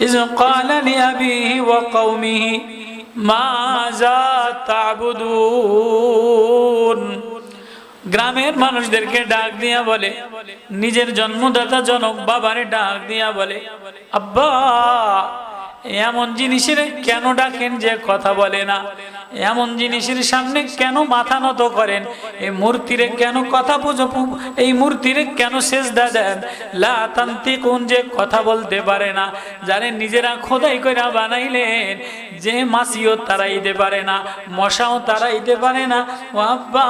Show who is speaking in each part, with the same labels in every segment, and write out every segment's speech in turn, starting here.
Speaker 1: إذ قال لأبيه وقومه ماذا تعبدون গ্রামের মানুষদেরকে ডাক দিয়া বলে নিজের জন্মদাতা জনক বাবারে ডাক দিয়া বলে আব্বা এমন জিনিসের কেন ডাকেন যে কথা বলে না এমন জিনিসের সামনে কেন মাথা নত করেন? এই মূর্তিরে কেন কথা বুঝো এই মূর্তিরে কেন সেজদা দেন? লাতান্তি কোন যে কথা বলতে পারে না। জানেন, নিজেরা খোদাই করে বানাইলেন। যে মাসিও তারাইতে পারে না, মশাও তারাইতে পারে না। আব্বা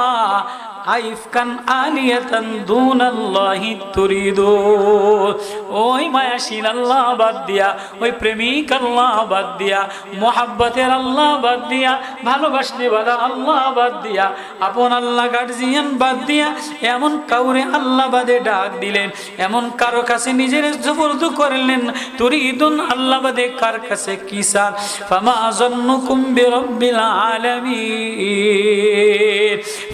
Speaker 1: আইফকান আলিয়াতান দুনাল্লাহি তুরিদু। ওই মায়াশীল আল্লাহ বাদ দিয়া, ওই প্রেমিক আল্লাহ বাদ দিয়া, মোহাব্বতের আল্লাহ বাদ দিয়া ভালোবাসতে বাদা আল্লাহ বাদ দিয়া, আপন আল্লাহ গার্জিয়ান বাদ দিয়া, এমন কাউরে আল্লাহ বাদে ডাক দিলেন, এমন কারও কাছে নিজের জবরদু করলেন, তুরিদুন আল্লাহ বাদে কার কাছে কিসার ফামা জন্নুকুম বিরব্বিল আলামিন।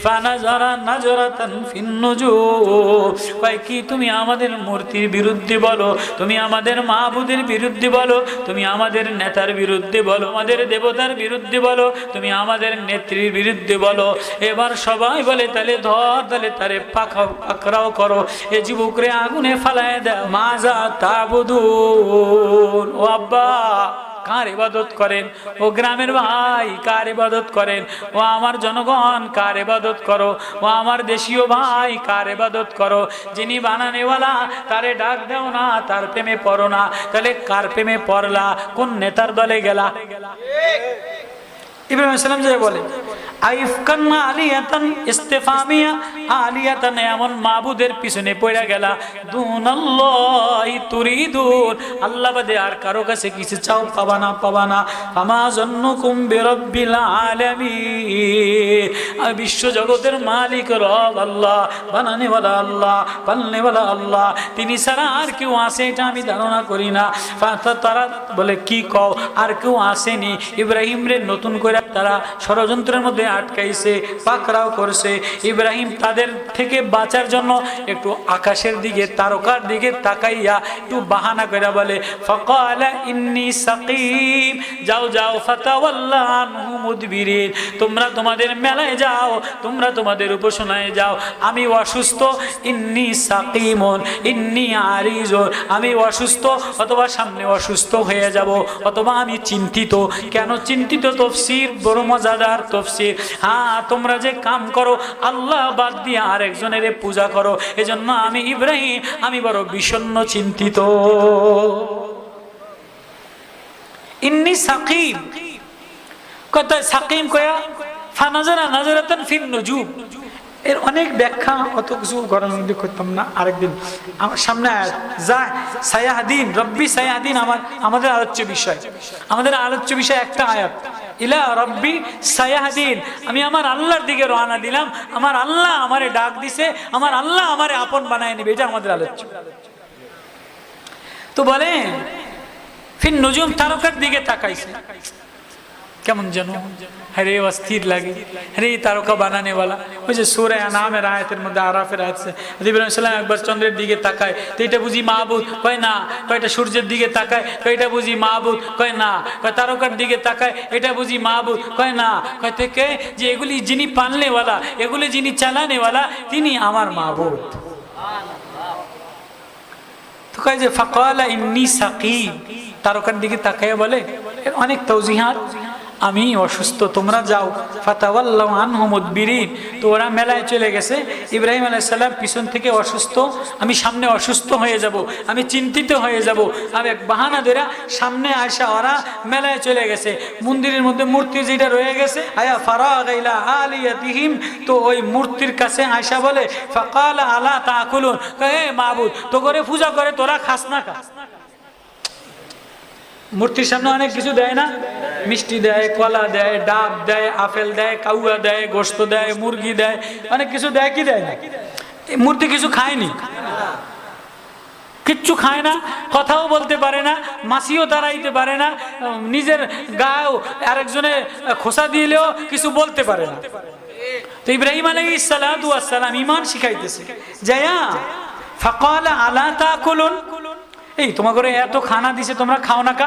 Speaker 1: ফানাজারা নাজরাতান ফিন নুজুম কয়, কি তুমি আমাদের মূর্তির বিরুদ্ধে বলো? তুমি আমাদের মাহবুদের বিরুদ্ধে বলো? তুমি আমাদের নেতার বিরুদ্ধে বলো? আমাদের দেবতার বিরুদ্ধে বলো? তুমি আমাদের নেত্রীর বিরুদ্ধে বলো? এবার সবাই বলে, তাহলে ধর, তাহলে তারে পাখা পাকড়াও করো। এ যুবকরে আগুনে ফালায় দেয় মাজা তাবুদুন। ও আব্বা কার ইবাদত করেন? ও গ্রামের ভাই কার ইবাদত করেন? ও আমার জনগণ কার ইবাদত করো? ও আমার দেশীয় ভাই কার ইবাদত করো? যিনি বানানেওয়ালা, তারে ডাক দাও না, তার প্রেমে পড়ো না। তাহলে কার প্রেমে পড়লা? কোন নেতার দলে গেলা? ইব্রাহিম সালাম যে বলে বিশ্ব জগতের মালিক রব আল্লাহ, বানানি বলা আল্লাহ পাল্লে বলা আল্লাহ। তিনি ছাড়া আর কেউ আসে এটা আমি ধারণা করি না। তারা বলে, কি কও? আর কেউ আসেনি। ইব্রাহিম রে নতুন করে তারা ষড়যন্ত্রের মধ্যে আটকাইছে, পাকড়াও করছে। ইব্রাহিম তাদের থেকে বাঁচার জন্য একটু আকাশের দিকে, তারকার দিকে তাকাইয়া একটু বাহানা করে বলে যাও যাও তোমরা তোমাদের মেলায় যাও, তোমরা তোমাদের উপাসনায় যাও। আমি অসুস্থ, ইন্নি সাকিমন, ইন্নি আরিজুন। আমি অসুস্থ অথবা সামনে অসুস্থ হয়ে যাব, অথবা আমি চিন্তিত। কেন চিন্তিত? তফসির বড় মজাদার তফসির। হ্যাঁ তোমরা যে কাম করো, আল্লাহ বাদ দিয়ে আরেকজনের পূজা করো, এজন্য আমি ইব্রাহিম, আমি বড় বিষণ্ণ, চিন্তিত। ইন্নি সাকিম। কত সাকিম কয়া ফানাজারা নাজারাতান ফিন নুজুম। এর অনেক ব্যাখ্যা, অত কিছু গরম করতাম না, আরেকদিন। আমার সামনে যা, সায়াহাদিন, রব্বি সায়াহাদিন, আমার, আমাদের আলোচ্য বিষয়। আমাদের আলোচ্য বিষয় একটা আয়াত। ইলা রব্বি সায়াহাদিন। আমি আমার আল্লাহর দিকে রওনা দিলাম। আমার আল্লাহ আমারে ডাক দিছে। আমার আল্লাহ আমারে আপন বানায় নিবে। এটা আমাদের আলোচ্য। তো বলেন ফির নজুম তারকার দিকে তাকাইছে। কেমন যেন? হ্যাঁ অস্থির লাগে। হ্যাঁ তারকা বানানেওয়ালা। ওই যে সুরে নামের আয়াতের মধ্যে আরাফের আছে। ইব্রাহিম একবার চন্দ্রের দিকে তাকায়। তো এটা বুঝি মাহবুদ কয় না। কয়টা সূর্যের দিকে তাকায়। কয় এটা বুঝি মাহবুদ কয় না। কয় তারকার দিকে তাকায়। এটা বুঝি মাহবুদ কয় না। কয় থেকে যে এগুলি যিনি পালনেওয়ালা এগুলি যিনি চালানেওয়ালা, তিনি আমার মাহবুদ তো কয় যে, ফাকালা ইন্নি সাকিম তারকার দিকে তাকাইয়া বলে, এর অনেক তৌজিহাত আমি অসুস্থ, তোমরা যাও। ফাতাওয়াল্লাহ আনহমুদ্বিরিন তো ওরা মেলায় চলে গেছে। ইব্রাহিম আলাইসাল্লাম পিছন থেকে অসুস্থ, আমি সামনে অসুস্থ হয়ে যাব, আমি চিন্তিত হয়ে যাব। আর এক বাহানা সামনে আসা ওরা মেলায় চলে গেছে। মন্দিরের মধ্যে মূর্তি যেটা রয়ে গেছে, আয়া ফারা গাইলা আলিয়াতিহিম। তো ওই মূর্তির কাছে আয়সা বলে, ফাকাল আলা তা তাকুলুন এ মাহবুদ তো করে পূজা করে, তোরা খাস না খাস মূর্তির সামনে অনেক কিছু দেয় না। মিষ্টি দেয়, কলা দেয়, ডাব দেয়, আপেল দেয়, কাউয়া দেয় গোস্ত দেয়, মুরগি দেয়। অনেক কিছু দেয় কি দেয় না? মূর্তি কিছু খায়নি। কিচ্ছু খায় না, কথাও বলতে পারে না, মাসিও দাঁড়াইতে পারে না, নিজের গায়েও আরেকজনে খোসা দিলেও কিছু বলতে পারে না। তো ইব্রাহিম আলাই সালাম ইমান শিখাইতেছে। জয়া ফকাল আলা তাকুলুন। এই ঘরে এত খানা দিছে, তোমরা খাও না কা?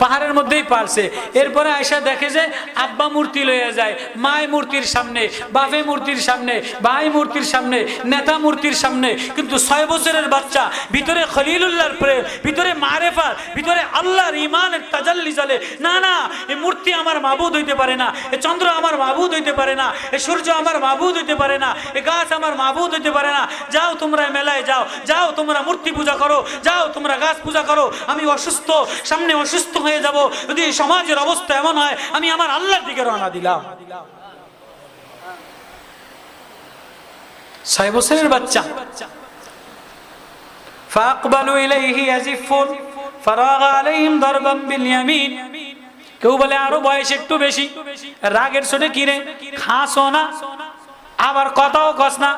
Speaker 1: পাহাড়ের মধ্যেই পারছে এরপরে আয়সা দেখে যে আব্বা মূর্তি লইয়া যায় মায় মূর্তির সামনে, বাপে মূর্তির সামনে, ভাই মূর্তির সামনে, নেতা মূর্তির সামনে। কিন্তু ছয় বছরের বাচ্চা, ভিতরে খলিলুল্লাহর প্রেম, ভিতরে মারেফার ভিতরে আল্লাহর ইমানের তাজাল্লি চলে না না এই মূর্তি আমার মাবুদ হইতে পারে না, এ চন্দ্র আমার মাবুদ হইতে পারে না, এ সূর্য আমার মাবুদ হইতে পারে না, এ গাছ আমার মাবুদ হইতে পারে না, যাও তোমরা মেলায় যাও যাও তোমরা মূর্তি পূজা করো, যাও তোমরা গাছ পূজা করো, আমি অসুস্থ, সামনে অসুস্থ হয়ে যাব। যদি সমাজের অবস্থা এমন হয়, আমি আমার আল্লাহর দিকে রওনা দিলাম। ছয় বছরের বাচ্চা। ফাকবালু ইলাইহি আজিফুন ফারাগ আলাইহিম দরবাম বিল ইয়ামিন। কেউ বলে, আরও বয়স একটু বেশি। রাগের শুনে কিরে খাসো না। আবার কথাও কস না।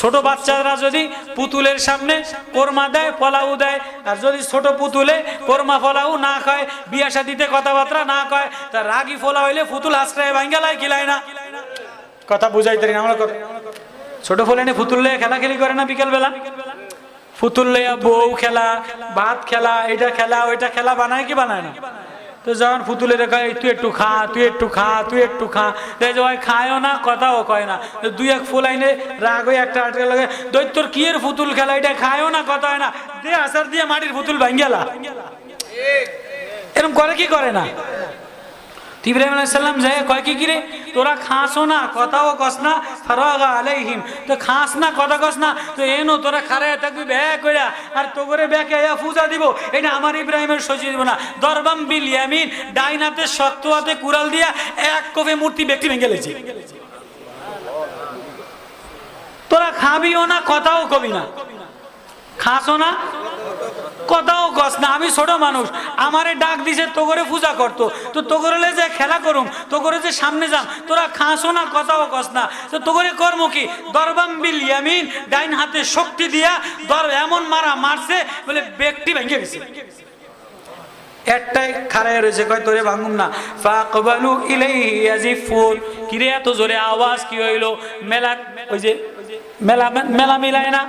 Speaker 1: ছোট বাচ্চারা যদি পুতুলের সামনে কোরমা দেয় পলাউ দেয়, আর যদি ছোট পুতুলে কোরমা পোলাও না খায়, বিয়া শাদিতে কথাবার্তা না কয়, তা রাগি ফোলা হইলে পুতুল আশ্রয় ভাঙ্গালায় কিলায় না। কথা বুঝাইতে না আমরা কথা ছোট ফোলানে পুতুল লয়ে খেলাখেলি করে না বিকেল বেলা পুতুল লইয়া বউ খেলা, ভাত খেলা এটা খেলা, ওইটা খেলা বানায় কি বানায় না? তো যখন পুতুলে দেখা তুই একটু খা, তুই একটু খা, তুই একটু খা। দেখ ওই খায়ও না, কথাও কয় না। দুই এক ফুল আইনে রাগ হয়ে একটা আটকে লাগে দৈত্যর কি এর পুতুল খেলা? এটা খায়ও না, কথা হয় না। দে আসার দিয়ে মাটির পুতুল ভাঙ্গেলা এরকম করে কি করে না? ইব্রাহিম আলাইসাল্লাম যায় কয় কি কিরে তোরা খাসও না কথাও কস না ফারাগা আলাইহিম তো খাস না কথা কস না তো এনো তোরা খারায় থাকবি কইরা আর তো করে এটা আমার ইব্রাহিমের সজিয়ে দিব না দরবাম বিল ইয়ামিন ডাইন হাতে শক্ত হাতে কুড়াল দিয়া এক কফে মূর্তি ব্যক্তি ভেঙে লেছি তোরা খাবিও না কথাও কবি না খাসও না কথাও কস না, আমি ছোট মানুষ। আমারে ডাক দিছে তো করে পূজা করতো। তো তো করে যে খেলা করুম তো করে যে সামনে যাম, তোরা খাসো না, কথাও কস না। তো তো করে কর্ম কি? দরবাম বিল ইয়ামিন, ডাইন হাতে শক্তি দিয়া দর এমন মারা মারছে বলে ব্যক্তি ভেঙে গেছে। একটাই খাড়ায় রয়েছে, কয় তোরে ভাঙুম না। ফাকবালু ইলাইহি ইয়াজিফুন। কিরে এত জোরে আওয়াজ কি হইল? মেলা ওই যে মেলা মেলা মিলায় না?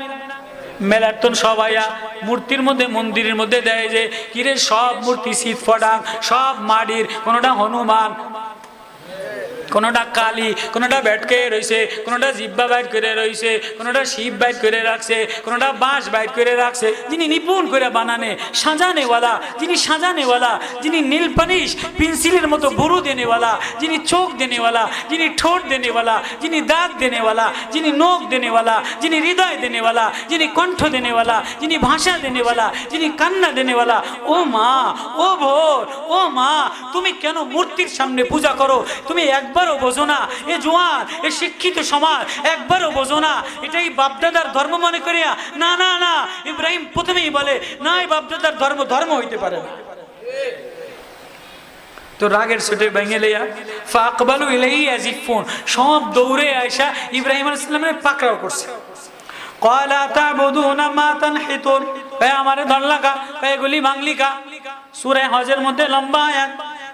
Speaker 1: মেলার তো সবাইয়া মূর্তির মধ্যে, মন্দিরের মধ্যে দেয় যে, কিরে সব মূর্তি শীত ফটাং, সব মাটির কোনোটা হনুমান। কোনোটা কালি, কোনোটা ব্যাটকে রয়েছে কোনোটা জিব্বা বাইট করে রয়েছে কোনোটা শিব বাইট করে রাখছে, কোনোটা বাঁশ বাইট করে রাখছে। যিনি নিপুণ করে বানানে, সাজানেওয়ালা, যিনি সাজানেওয়ালা, যিনি নীল পানিশ, পেন্সিলের মতো বুরু দেনেওয়ালা, যিনি চোখ দেনেওয়ালা, যিনি ঠোঁট দেনেওয়ালা, যিনি দাঁত দেনেওয়ালা, যিনি নখ দেনেওয়ালা, যিনি হৃদয় দেনেওয়ালা, যিনি কণ্ঠ দেনেওয়ালা, যিনি ভাষা দেনেওয়ালা, যিনি কান্না দেনেওয়ালা, ও মা, ও ভোর, ও মা, তুমি কেন মূর্তির সামনে পূজা করো? তুমি একবারও বোঝো না। এ জোয়ান, এ শিক্ষিত সমাজ, একবারও বোঝো না। এটাই বাপদাদার ধর্ম মনে করিয়া। না না না, ইব্রাহিম প্রথমেই বলে, না এই বাপদাদার ধর্ম ধর্ম হইতে পারে না। তো রাগের ছুটে ভেঙে লেয়া ফাকবালু ইলেই আজিফুন সব দৌড়ে আয়সা ইব্রাহিম আল ইসলামের পাকড়াও করছে। কয়লা তা বধু না মা তান হেতন আমারে ধরলাকা এগুলি ভাঙলিকা সুরে হজের মধ্যে লম্বা আয়াত।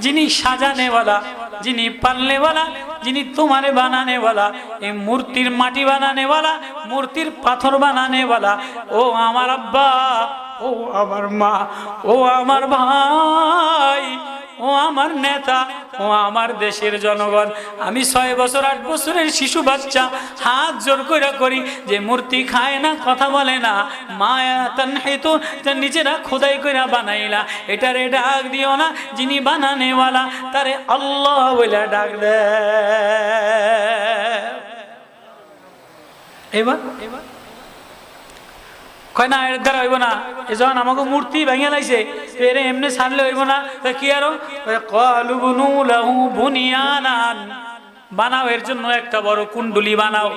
Speaker 1: যিনি সাজানেওয়ালা, যিনি পালনেওয়ালা, যিনি তোমারে বানানেওয়ালা এই মূর্তির মাটি বানানেওয়ালা, মূর্তির পাথর বানানেওয়ালা, ও আমার আব্বা, ও আমার মা, ও আমার ভাই ও আমার নেতা, ও আমার দেশের জনগণ। আমি ছয় বছর, আট বছরের শিশু বাচ্চা, হাত জোর করে করি যে মূর্তি খায় না, কথা বলে না। মায়া তান হেতু তার নিজেরা খোদাই করে বানাইলা। এটারে ডাক দিও না, যিনি বানানেওয়ালা, তারে আল্লাহ বলে ডাক দে। এবার এবার? কয় না, এর দ্বারা হইব না। এ যখন আমাকে মূর্তি ভেঙে লাইছে এর এমনি ছাড়লে হইব না। কি আরও? কলু বুনু লাহু বুনিয়ানান। বানাও, এর জন্য একটা বড় কুণ্ডুলি বানাও।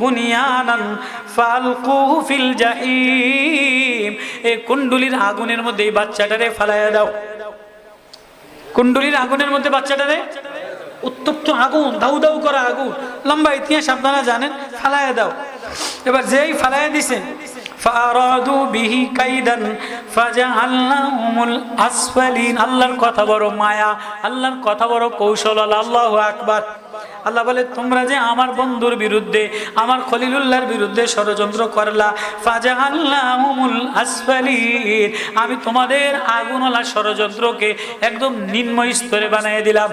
Speaker 1: বুনিয়ানান ফালকুহু ফিল জাহিম। এই কুণ্ডুলির আগুনের মধ্যে এই বাচ্চাটারে ফালাইয়া দাও। কুণ্ডুলির আগুনের মধ্যে বাচ্চাটারে? উত্তপ্ত আগুন, দাউ দাউ করা আগুন। লম্বা ইতিহাস আপনারা জানেন, ফালাইয়া দাও। এবার যেই ফালাইয়া দিছে ফারাদু বিহি আসফালিন। আল্লাহর কথা বড় মায়া, আল্লাহর কথা বড় কৌশল, আল্লাহু আকবার। আল্লাহ বলে, তোমরা যে আমার বন্ধুর বিরুদ্ধে, আমার খলিলুল্লাহর বিরুদ্ধে ষড়যন্ত্র করলা ফাজা আল্লাহমুল আসফালিন, আমি তোমাদের আগুনওয়ালা ষড়যন্ত্রকে একদম নিম্ন স্তরে বানিয়ে দিলাম।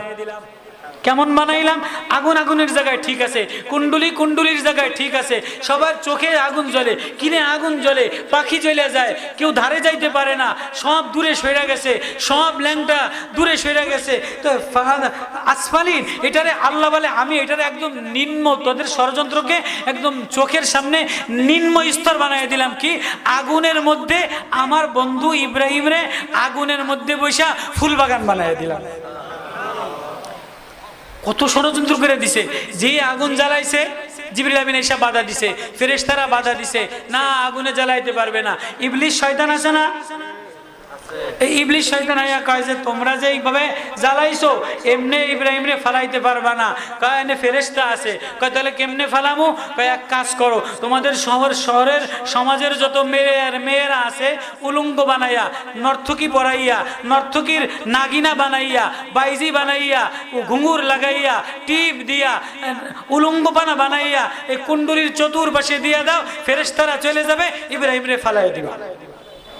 Speaker 1: কেমন বানাইলাম? আগুন আগুনের জায়গায় ঠিক আছে, কুণ্ডুলি কুণ্ডুলির জায়গায় ঠিক আছে, সবার চোখে আগুন জ্বলে, কিনে আগুন জ্বলে, পাখি জ্বলে যায়, কেউ ধারে যাইতে পারে না, সব দূরে সইরা গেছে, সব ল্যাংটা দূরে সইরা গেছে। তো আসফালিন, এটারে আল্লাহ বলে, আমি এটারে একদম নিম্ন, তোদের ষড়যন্ত্রকে একদম চোখের সামনে নিম্ন স্তর বানিয়ে দিলাম। কি? আগুনের মধ্যে আমার বন্ধু ইব্রাহিম রে আগুনের মধ্যে বৈশা ফুল বাগান বানিয়ে দিলাম। কত ষড়যন্ত্র করে দিছে। যে আগুন জ্বালাইছে, জিবরিল আমিন এসে বাধা দিছে। ফেরেস্তারা বাধা দিছে, না, আগুনে জ্বালাইতে পারবে না। ইবলিশ শয়তান আছে না? ইবলিশ শয়তান আইয়া কয় যে, তোমরা যে এইভাবে জ্বালাইছো, এমনি পারবা না। এনে আছে। তাহলে কেমনে এক কাজ করো, তোমাদের শহর, শহরের সমাজের যত মেয়ের, মেয়েরা আছে, উলুঙ্গ বানাইয়া নর্থকি নর্থকির নাগিনা বানাইয়া, বাইজি বানাইয়া, ঘুঙুর লাগাইয়া, টিপ দিয়া উলুঙ্গ পানা বানাইয়া, এই কুণ্ডুলির চতুর্পাশে দিয়া দাও, ফেরেশতারা চলে যাবে ইব্রাহিম রে ফালাই দিবা।